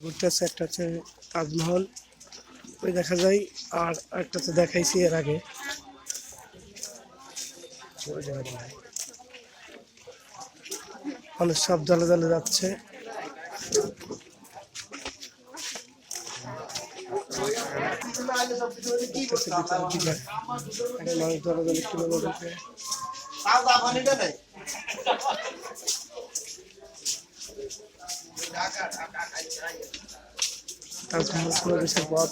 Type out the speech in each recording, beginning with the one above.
ঘুরতে আছে একটা হচ্ছে তাজমহল, ওই দেখা যায়, আর একটা তো দেখাইছি এর আগে। মানুষ সব দলে দলে যাচ্ছে। মানুষ দলে দলে কীভাবে তাজমহল প্রবেশের পথ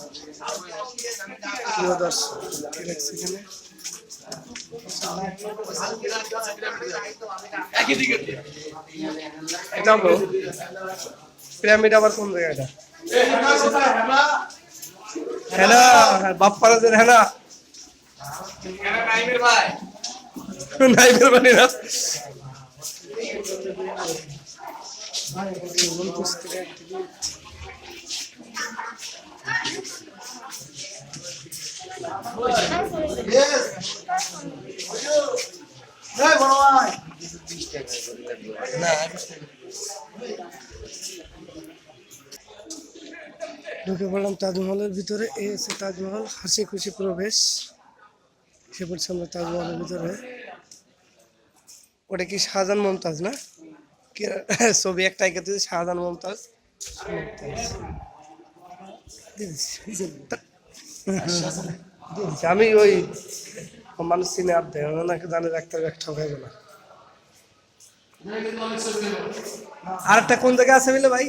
পিরামিড আবার কোন জায়গাটা হ্যাঁ বাপ্পারা যে হ্যাঁ নাইবের বাড়ি না? ঢুকে পড়লাম তাজমহলের ভিতরে, এই হচ্ছে তাজমহল, হাসি খুশি প্রবেশ। সে পড়ছে আমরা তাজমহলের ভিতরে। ওটা কি শাহজাহান মমতাজ না? ছবি একটা এঁকে দিয়েছে শাহজাহান মমতাজ। আমি ওই মানুষ চিনে আর দেয় ওনাকে জানে রাখতে একটা হয়ে গেল আর একটা কোন জায়গায় আছে বলে ভাই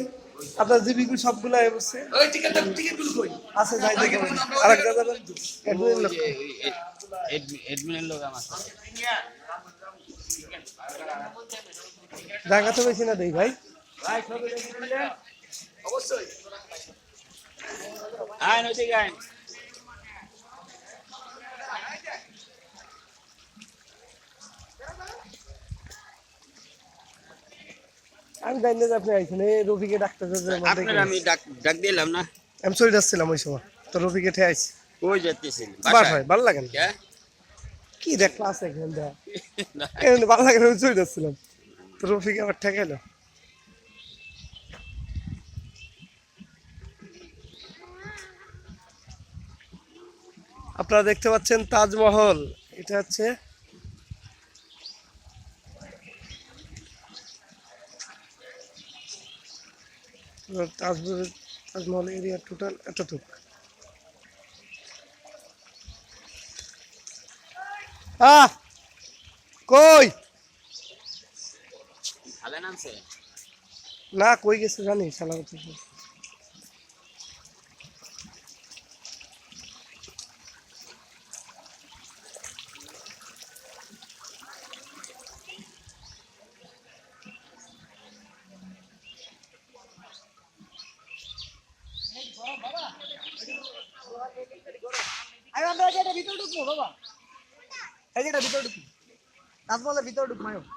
আপনার জিবিগুলো সবগুলো এ বসছে আছে যাই দেখে আর এক অ্যাডমিনের লোক। আমার। জায়গা তো বেশি না দেই ভাই। আইন ওইদিকে আইন আমি জানি না আপনি আইছেন এই রফিকে ডাক্তার আপনার আমি ডাক ডাক দিলাম না। আমি চলে যাচ্ছিলাম ওই সময় তো রফিকে ঠে আইছি। কই বার ভালো লাগে না। কি? দেখ ক্লাস এখানে ভালো লাগে না আমি চলে যাচ্ছিলাম। রফিকে আবার ঠেকাইলো। আপনারা দেখতে পাচ্ছেন তাজমহল। এটা হচ্ছে তাজমহল তাজমহল এরিয়া টোটাল এতটুক। আহ! কই? খালে নামছে না কই গেছে জানি শালা হচ্ছে ভিতরে ঢুকবো বাবা। এই যে এটা ভিতরে ঢুকবো। তাজমহলের ভিতরে ঢুকবো